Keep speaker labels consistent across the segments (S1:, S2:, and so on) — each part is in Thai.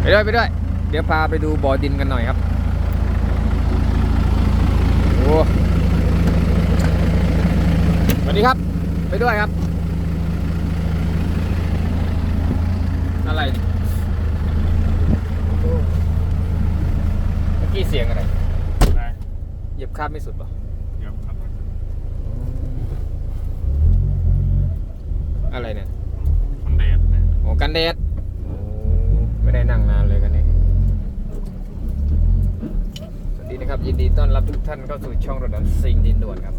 S1: ไปด้วยไปด้วย เดี๋ยวพาไปดูบ่อดินกันหน่อยครับ โอ้สวัสดีครับ ไปด้วยครับ อะไรเนี่ยโอ้เมื่อกี้เสียงอะไร
S2: ได้
S1: เหยียบคาดไม่สุดป่ะ
S2: เดี๋ยวครับ
S1: อะไรเนี่ย
S2: คอนเดตเนี่ย
S1: โอ้กันแดดโอ้ ไม่ได้นั่งนานเลยกันนี่สวัสดีนะครับยินดีต้อนรับทุกท่านเข้าสู่ช่องรถดันซิงดินด่วนครับ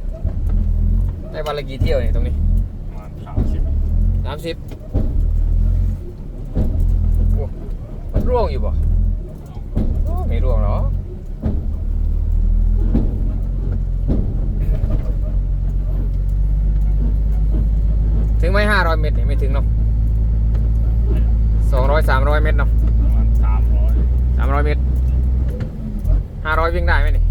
S1: ได้วันละกี่เที่ยวเนี่ยตรงนี้
S2: ประมาณสามสิบ
S1: สามสิบโอ้มันร่วงอยู่ป่ะโอ้ไม่ร่วงหรอถึงไหมห้าร้อยเมตรเนี่ยไม่ถึงเนาะ สองร้อยสามร้อยเมตรเนาะ
S2: ประมาณสามร้อย
S1: สามร้อยเมตรห้าร้อยวิ่งได้ไหมนี่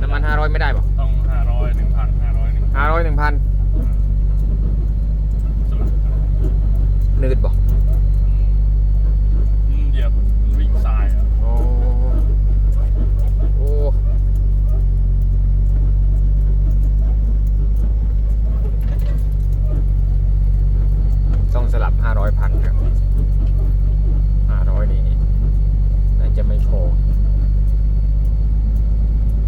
S1: น้ำมันห้าร้อยไม่ได้ป่ะ
S2: ต้องห้าร้อยหนึ่งพันห้าร้อยหนึ่ง
S1: ห้าร้อยหนึ่งพัน
S2: สลับกัน
S1: หนืดป่ะ
S2: อืมเหยียบวิ่งทรายอะ
S1: โอ้โอ้ต้องสลับห้าร้อยพันครับห้าร้อยนี่น่าจะไม่พอ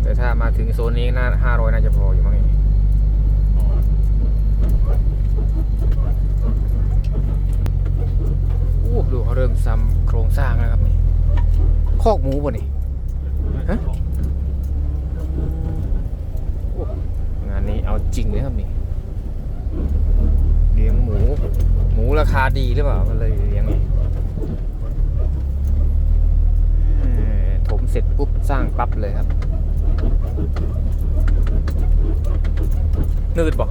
S1: แต่ถ้ามาถึงโซนนี้น่า ห้าร้อยน่าจะพออยู่มั้งนี่
S2: โอ้
S1: ดูเขาเริ่มซ้ำโครงสร้างแล้วครับนี่คอกหมูป่ะนี่ฮะงานนี้เอาจริงเลยครับนี่เลี้ยงหมู หมูราคาดีหรือเปล่าก็เลยเลี้ยงนี่เอ่อถมเสร็จปุ๊บสร้างปั๊บเลยครับ นืดบอก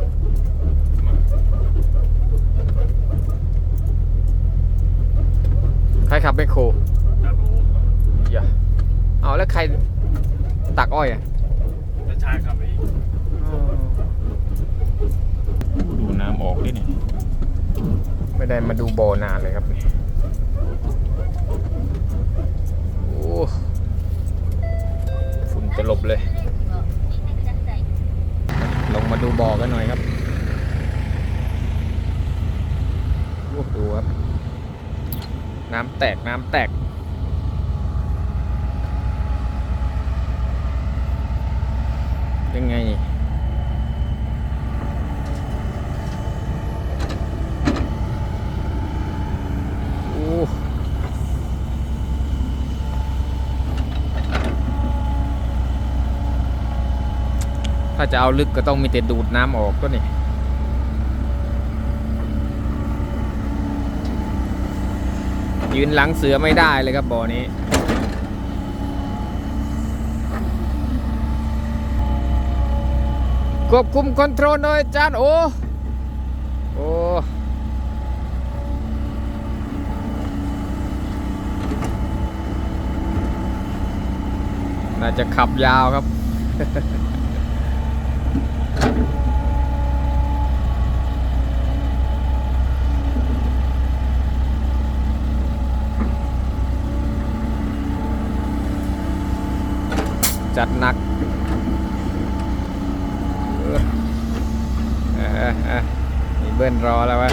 S1: ใครขับไมคโคร
S2: จะรู้
S1: อย่าเอาแล้วใครตักอ้อยอะ
S2: จะใช้ครับอีก
S1: ดูน้ำออกด้วยเนี่ย ไม่ได้มาดูบ่อนานเลยครับ กันหน่อยครับโอ้ดูครับ น้ำแตกน้ำแตกยังไงนี่โอ้ถ้าจะเอาลึกก็ต้องมีแต่ดูดน้ำออกก็นี่ยืนหลังเสือไม่ได้เลยครับบ่อนี้ควบคุมคอนโทรลหน่อยจานโอโอ้น่าจะขับยาวครับ จัดหนักเออเออเออมีเบิ้ลรอแล้ววะ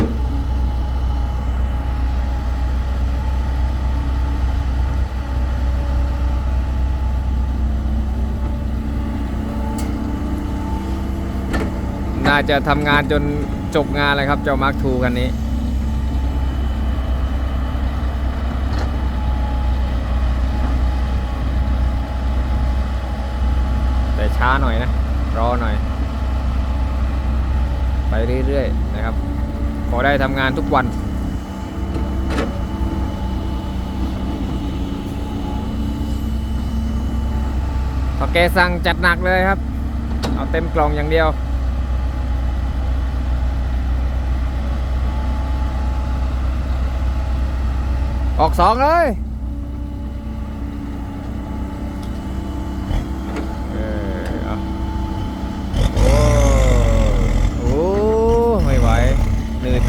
S1: น่าจะทำงานจนจบงานเลยครับ เจ้ามาร์คทูกันนี้ ช้าหน่อยนะ รอหน่อย ไปเรื่อยๆนะครับ ขอได้ทำงานทุกวันพอแกสั่งจัดหนักเลยครับ เอาเต็มกล่องอย่างเดียวออกสองเลย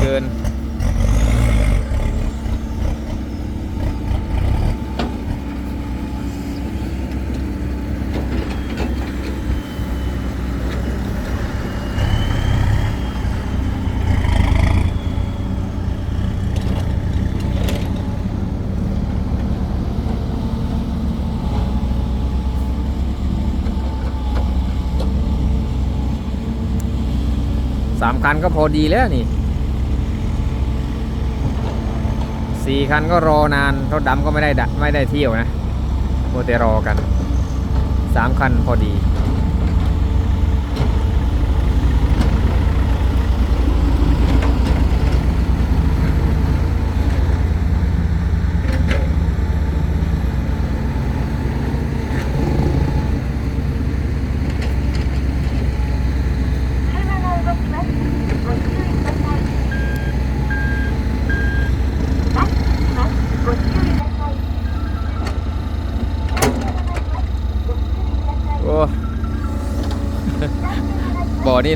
S1: กิน สามคันก็พอดีแล้วนี่ สี่คันก็รอนานรถดำก็ไม่ได้ดะไม่ได้เที่ยวนะโมเตรอกันสามคันพอดี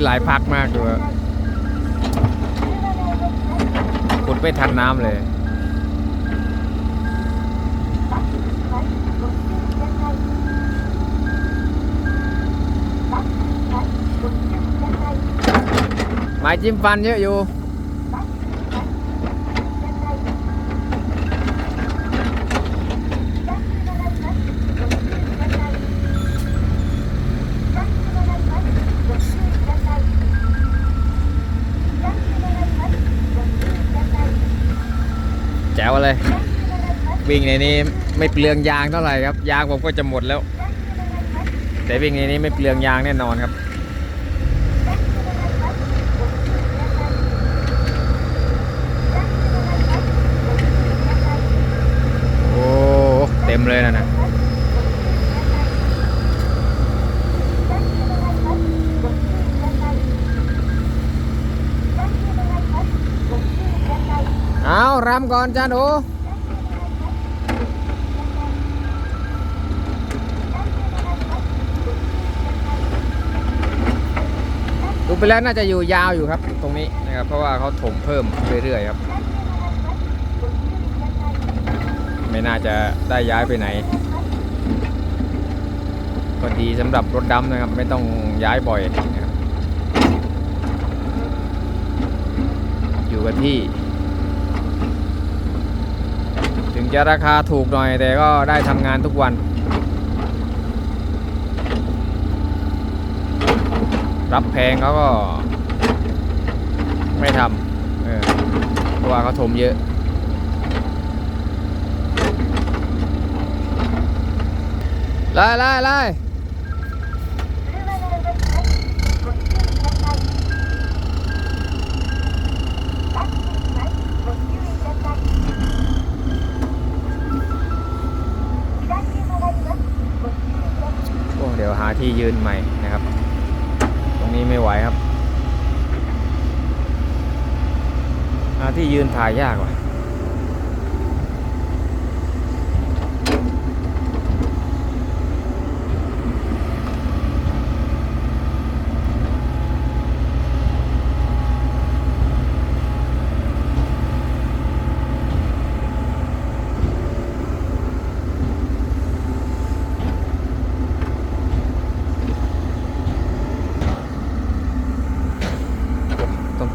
S1: หลายพักมากด้วยขุดไม่ทันน้ำเลยไม้จิ้มฟันเยอะอยู่ วเลย วิ่งในนี้ไม่เปลืองยางเท่าไหร่ครับ ยางผมก็จะหมดแล้ว แต่วิ่งในนี้ไม่เปลืองยางแน่นอนครับ โอ้ เต็มเลยนะนะ เอารำก่อนจ้าหนูดูไปแล้วน่าจะอยู่ยาวอยู่ครับ ตรงนี้นะครับ เพราะว่าเขาถมเพิ่มเรื่อยๆครับ ไม่น่าจะได้ย้ายไปไหนก็ดีสำหรับรถดำนะครับ ไม่ต้องย้ายบ่อยนะครับอยู่กับที่ ถึง จะราคาถูกหน่อยแต่ก็ได้ทำงานทุกวัน รับแพงเขาก็ ไม่ทำเออเพราะว่าเขาถมเยอะ ไล่ไล่ไล่ ที่ยืนใหม่นะครับ ตรงนี้ไม่ไหวครับที่ยืนถ่ายยากว่ะ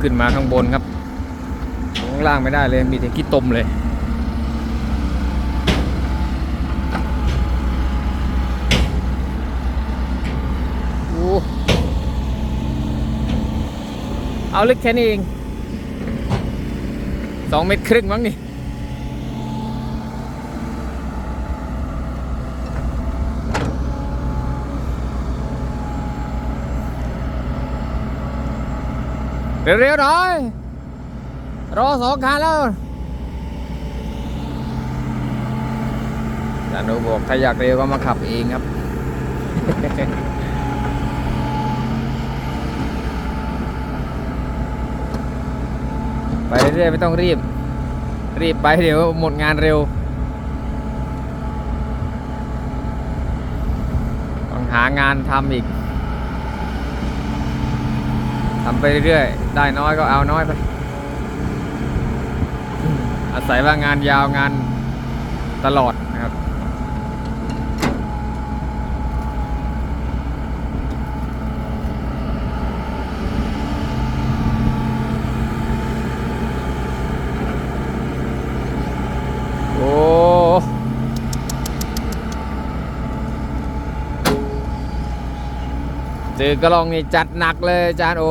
S1: ขึ้นมาข้างบนครับข้างล่างไม่ได้เลยมีแต่ขี้ตมเลยเอาลึกแค่นี้เองสองเมตรครึ่งมั้งนี่ เร็วๆหน่อย รอสองคันแล้วจานุบอกถ้าอยากเร็วก็มาขับเองครับไปเรื่อยๆไม่ต้องรีบ รีบไปเดี๋ยวหมดงานเร็ว ต้องหางานทำอีก ทำไปเรื่อยๆ ได้น้อยก็เอาน้อยไป อาศัยว่างานยาวงานตลอดนะครับ โอ้เจอกระลองนี่จัดหนักเลยอาจารย์โอ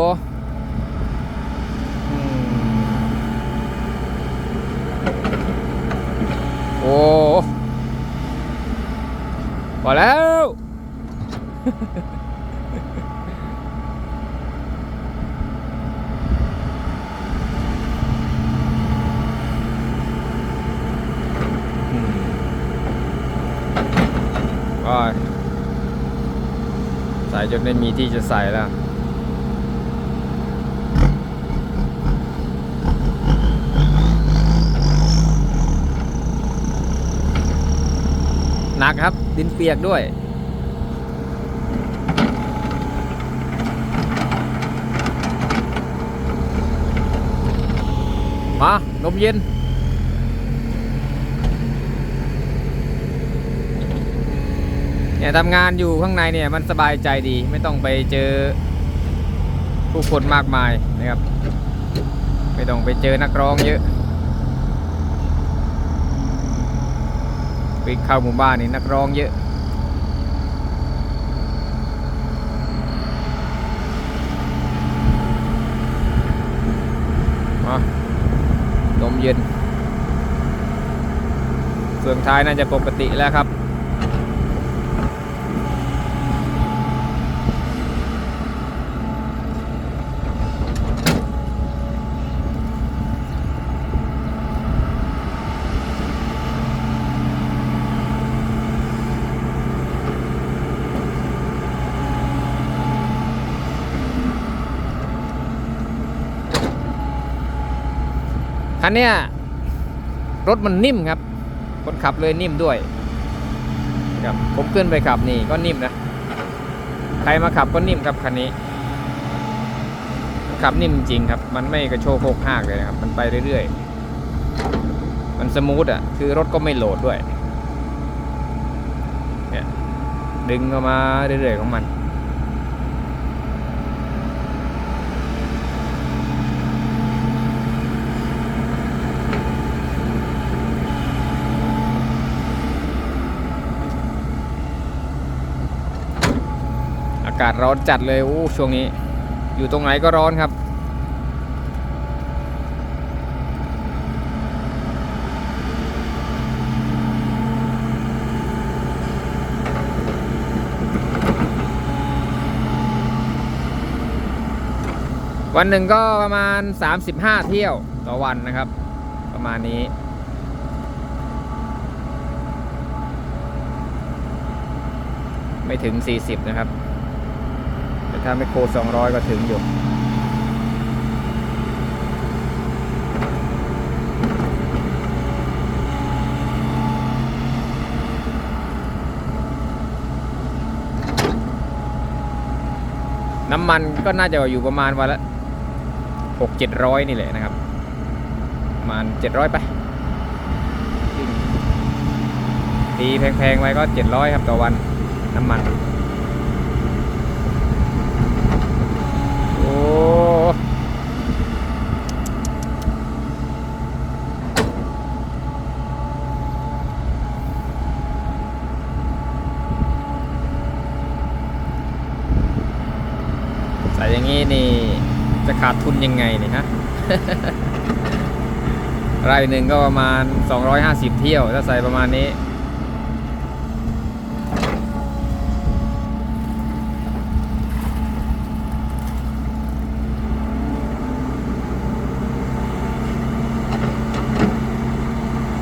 S1: พอแล้ว rồi tại cho nên mì thì sẽ xài là หนักครับ ดินเปียกด้วย มา ลมเย็นเนี่ยทำงานอยู่ข้างในเนี่ยมันสบายใจดีไม่ต้องไปเจอผู้คนมากมายนะครับ ไม่ต้องไปเจอนักร้องเยอะ ไปเข้าหมู่บ้านนี่นักร้องเยอะ มาลมเย็น เฟืองท้ายน่าจะปกติแล้วครับ นเนี้ยรถมันนิ่มครับ คนขับเลยนิ่มด้วยครับผมขึ้นไปขับนี่ก็นิ่มนะใครมาขับก็นิ่มครับคันนี้ ขับนิ่มจริงครับ มันไม่กระโชกโคกหากเลยนะครับ มันไปเรื่อยๆ มันสมูทอะ คือรถก็ไม่โหลดด้วยเนี่ยดึงออกมาเรื่อยๆของมันากาศร้อนจัดเลยโอ้ช่วงนี้ อยู่ตรงไหนก็ร้อนครับวันหนึ่งก็ประมาณ 35 เที่ยวต่อวันนะครับ ประมาณนี้ ไม่ถึง 40 นะครับ ถ้าไม่โค200ก็ถึงอยู่น้ำมันก็น่าจะอยู่ประมาณวันละหกเจ็ดร้อยนี่แหละนะครับ ประมาณเจ็ดร้อยไปตีแพงๆไว้ก็เจ็ดร้อยครับต่อวันน้ำมัน โอ้ ใส่อย่างนี้นี่ จะ ขาดทุนยังไงเนี่ยฮะไร่หนึ่งก็ประมาณ 250 เที่ยว ถ้าใส่ประมาณนี้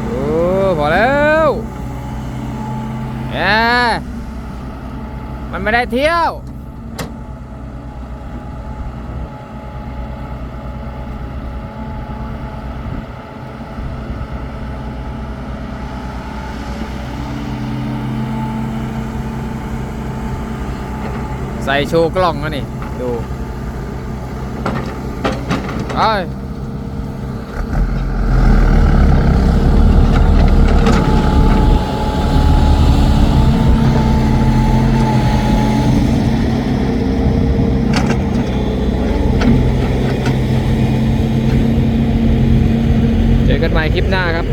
S1: โอ้ พอแล้วแหมมันไม่ได้เที่ยว ส่โชว์กล้องนะนี่ ดูไปเจอกันใหม่คลิปหน้าครับ